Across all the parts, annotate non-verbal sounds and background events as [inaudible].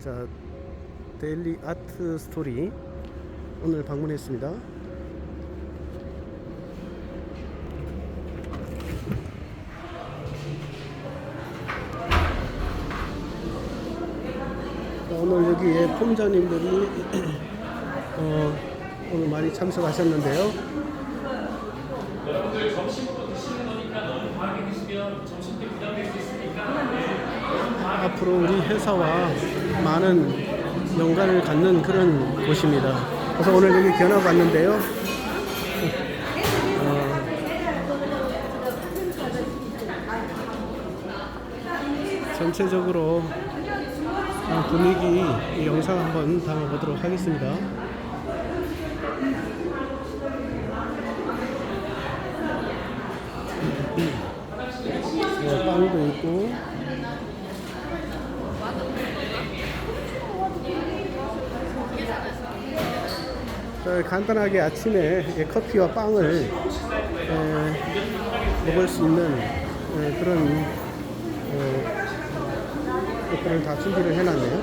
자, 데일리 아트 스토리 오늘 방문했습니다. 자, 오늘 여기에 폼자님들이 [clears throat] 어, 오늘 많이 참석하셨는데요. 여러분들 점심부터 드시는 거니까 너무 과하게 드시면 점심 때 부담될 수 있으니까 앞으로 우리 회사와 많은 연관을 갖는 그런 곳입니다. 그래서 오늘 여기 견학 왔는데요. 어, 전체적으로 어, 분위기 이 영상 한번 담아보도록 하겠습니다. 네, 빵도 있고 간단하게 아침에 예, 커피와 빵을 에, 먹을 수 있는 에, 그런 어, 것들을 다 준비를 해놨네요.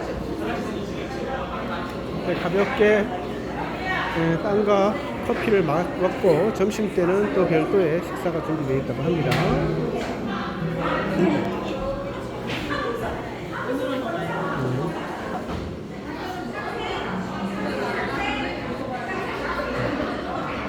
네, 가볍게 에, 빵과 커피를 마- 먹고 점심 때는 또 별도의 식사가 준비되어 있다고 합니다.